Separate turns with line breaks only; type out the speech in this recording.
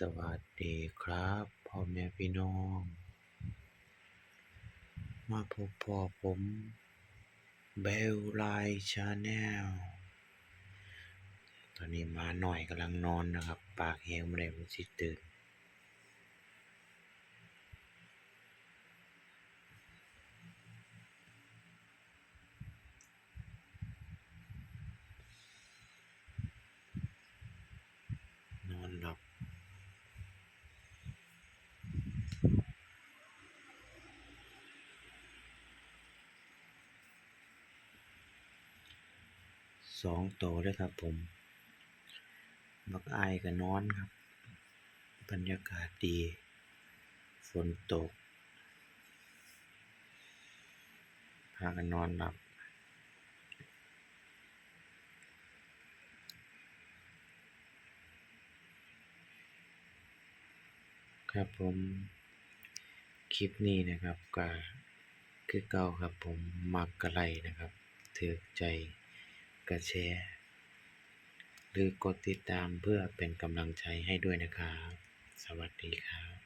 สวัสดีครับพ่อแม่พี่น้อง มาพบพ่อผมเบลไลชาแนลตอนนี้หมาหน่อยกำลังนอนนะครับ ปากแหงไม่ได้มันสิตื่นอนหลับ สองโตวเลยครับผมมักอายกับนอนครับ บรรยากาศดี ฝนตก พากันนอนหลับครับผมคลิปนี้นะครับก็คือเก่าครับผมมักกะไลนะครับถือใจ กระแชร์ หรือกดติดตามเพื่อเป็นกำลังใจให้ด้วยนะครับ สวัสดีครับ